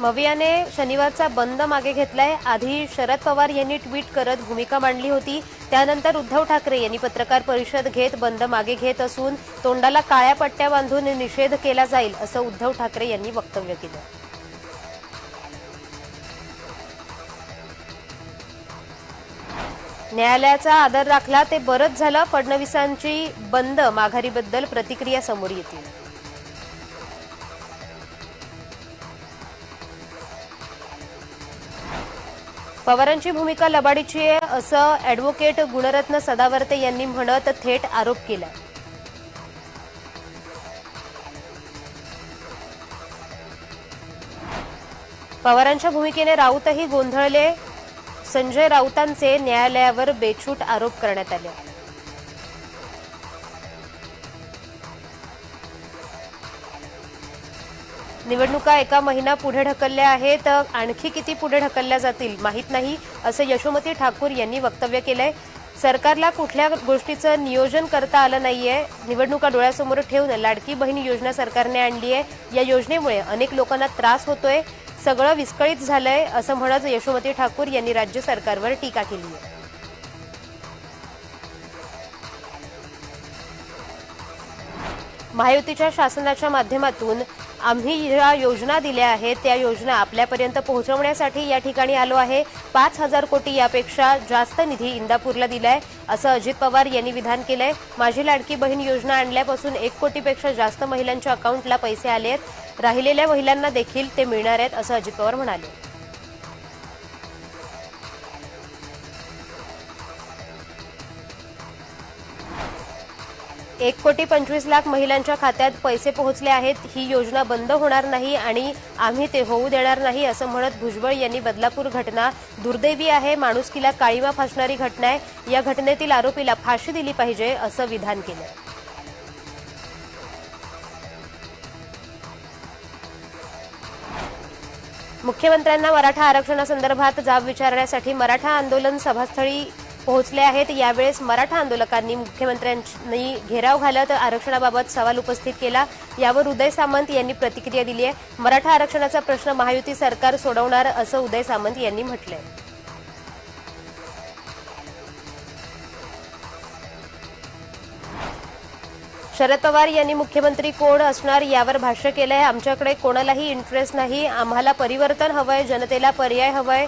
मवियाने शनिवारचा बंद मागे घेतलाय. आधी शरद पवार यांनी ट्विट करत भूमिका मांडली होती. त्यानंतर उद्धव ठाकरे यांनी पत्रकार परिषद घेत बंद मागे घेत असून तोंडाला काळ्या पट्ट्या बांधून निषेध केला जाईल असं उद्धव ठाकरे यांनी वक्तव्य केलं. न्यायालयाचा आदर राखला ते बरंच झालं. फडणवीसांची बंद माघारीबद्दल प्रतिक्रिया समोर येतील. पवारांची भूमिका लबाडीची आहे असं ॲडव्होकेट गुणरत्न सदावर्ते यांनी म्हणत थेट आरोप केला पवारांच्या भूमिकेने राऊतही गोंधळले. संजय राऊतांचे न्यायालयावर बेछूट आरोप करण्यात आले. निवडणुका एका महिना पुढे ढकलल्या आहेत. आणखी किती पुढे ढकलल्या जातील माहीत नाही असं यशोमती ठाकूर यांनी वक्तव्य केलंय. सरकारला कुठल्या गोष्टीचं नियोजन करता आलं नाहीये. निवडणुका डोळ्यासमोर ठेवून लाडकी बहीण योजना सरकारने आणली आहे. या योजनेमुळे अनेक लोकांना त्रास होतोय. सगळं विस्कळीत झालंय असं म्हणत यशोमती ठाकूर यांनी राज्य सरकारवर टीका केली आहे. महायुतीच्या शासनाच्या माध्यमातून आम्ही ज्या योजना दिल्या आहेत त्या योजना आपल्यापर्यंत पोहोचवण्यासाठी या ठिकाणी आलो आहे. पाच हजार कोटी यापेक्षा जास्त निधी इंदापूरला दिलाय असं अजित पवार यांनी विधान केलंय. माझी लाडकी बहीण योजना आणल्यापासून एक कोटीपेक्षा जास्त महिलांच्या अकाउंटला पैसे आले आहेत राहिलेल्या महिलांना देखील ते मिळणार आहेत असं अजित पवार म्हणाले. एक कोटी पंचवीस लाख महिलांच्या खात्यात पैसे पोहोचले आहेत. ही योजना बंद होणार नाही आणि आम्ही ते होऊ देणार नाही असं म्हणत भुजबळ यांनी बदलापूर घटना दुर्दैवी आहे. माणुसकीला काळीमा फासणारी घटना आहे. या घटनेतील आरोपीला फाशी दिली पाहिजे असं विधान केलं मुख्यमंत्र्यांना मराठा आरक्षणासंदर्भात जाब विचारण्यासाठी मराठा आंदोलन सभास्थळी पोहोचले आहेत. यावेळेस मराठा आंदोलकांनी मुख्यमंत्र्यांनी घेराव घालत आरक्षणाबाबत सवाल उपस्थित केला. यावर उदय सामंत यांनी प्रतिक्रिया दिली आहे. मराठा आरक्षणाचा प्रश्न महायुती सरकार सोडवणार असं उदय सामंत यांनी म्हटलंय. शरद पवार यांनी मुख्यमंत्री कोण असणार यावर भाष्य केलंय. आमच्याकडे कोणालाही इंटरेस्ट नाही. आम्हाला परिवर्तन हवंय जनतेला पर्याय हवाय.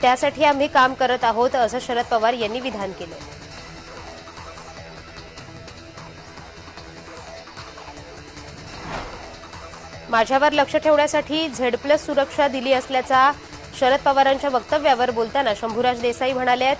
त्यासाठी आम्ही काम करत आहोत असं शरद पवार यांनी विधान केलं. माझ्यावर लक्ष ठेवण्यासाठी झेड प्लस सुरक्षा दिली असल्याचा शरद पवारांच्या वक्तव्यावर बोलताना शंभूराज देसाई म्हणाले आहेत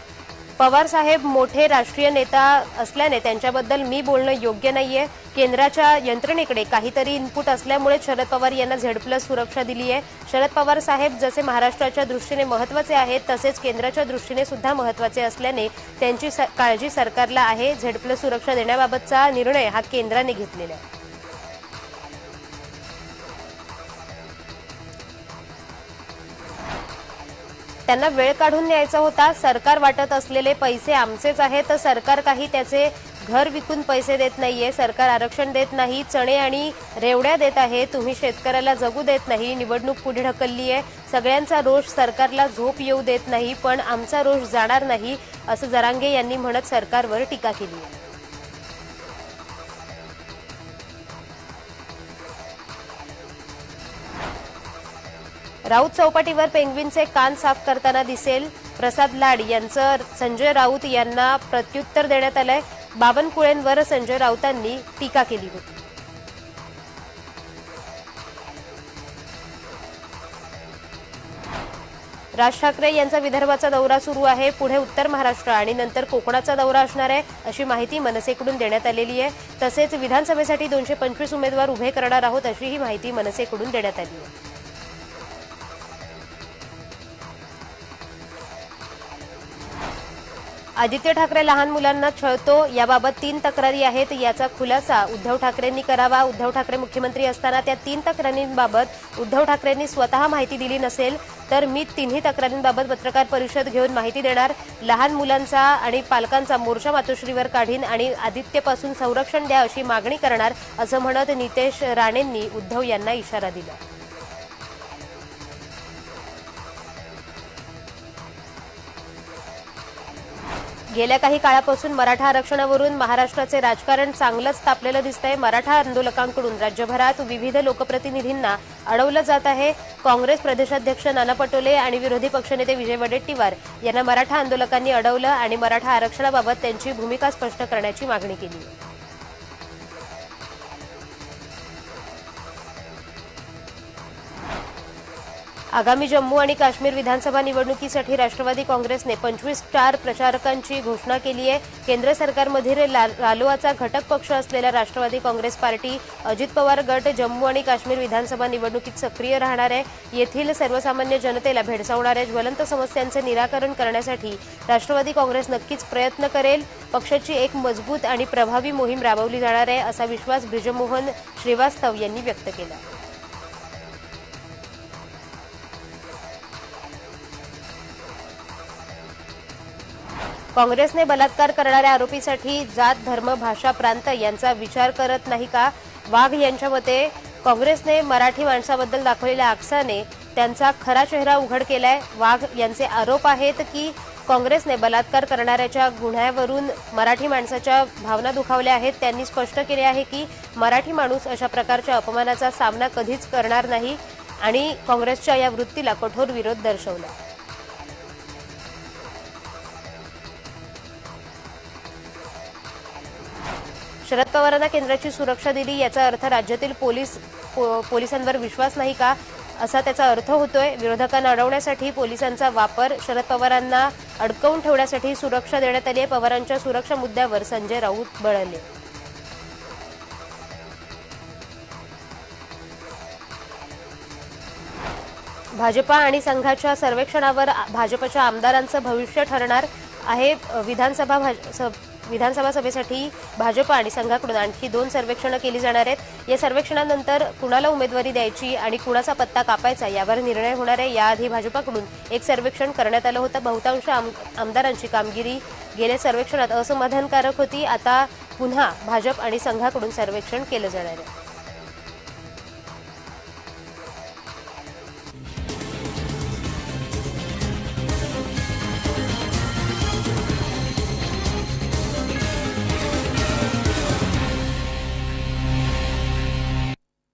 पवार साहेब मोठे राष्ट्रीय नेता असल्याने त्यांच्याबद्दल मी बोलणं योग्य नाहीये. केंद्राच्या यंत्रणेकडे काहीतरी इनपुट असल्यामुळे शरद पवार यांना झेड प्लस सुरक्षा दिली आहे. शरद पवार साहेब जसे महाराष्ट्राच्या दृष्टीने महत्त्वाचे आहेत तसेच केंद्राच्या दृष्टीने सुद्धा महत्त्वाचे असल्याने त्यांची स- काळजी सरकारला आहे. झेड प्लस सुरक्षा देण्याबाबतचा निर्णय हा केंद्राने घेतलेला आहे. त्यांना वेळ काढून न्यायचा होता. सरकार वाटत असलेले पैसे आमचेच आहेत. तर सरकार काही त्याचे घर विकून पैसे देत नाहीये. सरकार आरक्षण देत नाही. चणे आणि रेवड्या देत आहे. तुम्ही शेतकऱ्याला जगू देत नाही. निवडणूक पुढे ढकलली आहे सगळ्यांचा रोष सरकारला झोप येऊ देत नाही. पण आमचा रोष जाणार नाही असं जरांगे यांनी म्हणत सरकारवर टीका केली आहे राऊत चौपाटीवर पेंग्विनचे कान साफ करताना दिसेल. प्रसाद लाड यांचं संजय राऊत यांना प्रत्युत्तर देण्यात आलंय. बावनकुळेंवर संजय राऊतांनी टीका केली होती. राज ठाकरे यांचा विदर्भाचा दौरा सुरू आहे. पुढे उत्तर महाराष्ट्र आणि नंतर कोकणाचा दौरा असणार आहे अशी माहिती मनसेकडून देण्यात आलेली आहे. तसेच विधानसभेसाठी दोनशे पंचवीस उमेदवार उभे करणार आहोत अशीही माहिती मनसेकडून देण्यात आली आहे. आदित्य ठाकरे लहान मुलांना छळतो याबाबत तीन तक्रारी आहेत याचा खुलासा उद्धव ठाकरेंनी करावा. उद्धव ठाकरे मुख्यमंत्री असताना त्या तीन तक्रारींबाबत उद्धव ठाकरेंनी स्वतः माहिती दिली नसेल तर मी तिन्ही तक्रारींबाबत पत्रकार परिषद घेऊन माहिती देणार. लहान मुलांचा आणि पालकांचा मोर्चा मातोश्रीवर काढीन आणि आदित्यपासून संरक्षण द्या अशी मागणी करणार असं म्हणत नितेश राणेंनी उद्धव यांना इशारा दिला. गेल्या काही काळापासून मराठा आरक्षणावरून महाराष्ट्राचे राजकारण चांगलंच तापलेलं दिसतंय. मराठा आंदोलकांकडून राज्यभरात विविध लोकप्रतिनिधींना अडवलं जात आहे. काँग्रेस प्रदेशाध्यक्ष नाना पटोले आणि विरोधी पक्षनेते विजय वडेट्टीवार यांना मराठा आंदोलकांनी अडवलं आणि मराठा आरक्षणाबाबत त्यांची भूमिका स्पष्ट करण्याची मागणी केली. आगामी जम्मू आणि काश्मीर विधानसभा निवडणुकीसाठी राष्ट्रवादी काँग्रेसने पंचवीस स्टार प्रचारकांची घोषणा केली आहे. केंद्र सरकारमधील ला- रालोआचा घटक पक्ष असलेला राष्ट्रवादी काँग्रेस पार्टी अजित पवार गट जम्मू आणि काश्मीर विधानसभा निवडणुकीत सक्रिय राहणार आहे. येथील सर्वसामान्य जनतेला भेडसावणाऱ्या ज्वलंत समस्यांचे निराकरण करण्यासाठी राष्ट्रवादी काँग्रेस नक्कीच प्रयत्न करेल. पक्षाची एक मजबूत आणि प्रभावी मोहीम राबवली जाणार आहे असा विश्वास ब्रिजमोहन श्रीवास्तव यांनी व्यक्त केला. काँग्रेसने बलात्कार करणाऱ्या आरोपीसाठी जात धर्म भाषा प्रांत यांचा विचार करत नाही का? वाघ यांच्या मते काँग्रेसने मराठी माणसाबद्दल दाखवलेल्या आक्षाने त्यांचा खरा चेहरा उघड केलाय. वाघ यांचे आरोप आहेत की काँग्रेसने बलात्कार करणाऱ्याच्या गुन्ह्यावरून मराठी माणसाच्या भावना दुखावल्या आहेत. त्यांनी स्पष्ट केले आहे की मराठी माणूस अशा प्रकारच्या अपमानाचा सामना कधीच करणार नाही आणि काँग्रेसच्या या वृत्तीला कठोर विरोध दर्शवला. शरद पवारांना केंद्राची सुरक्षा दिली याचा अर्थ राज्यातील पोलीस पो- पोलिसांवर विश्वास नाही का? असा त्याचा अर्थ होतोय. विरोधकांना अडवण्यासाठी पोलिसांचा वापर शरद पवारांना अडकवून ठेवण्यासाठी सुरक्षा देण्यात आली आहे. पवारांच्या सुरक्षा मुद्द्यावर संजय राऊत बळले. भाजपा आणि संघाच्या सर्वेक्षणावर भाजपच्या आमदारांचं भविष्य ठरणार आहे. विधानसभा भाज- स- विधानसभा सभेसाठी भाजप आणि संघाकडून आणखी दोन सर्वेक्षणं केली जाणार आहेत. या सर्वेक्षणानंतर कुणाला उमेदवारी द्यायची आणि कुणाचा पत्ता कापायचा यावर निर्णय होणार आहे. याआधी भाजपाकडून एक सर्वेक्षण करण्यात आलं होतं. बहुतांश आम- आमदारांची कामगिरी गेल्या सर्वेक्षणात असमाधानकारक होती. आता पुन्हा भाजप आणि संघाकडून सर्वेक्षण केलं जाणार आहे.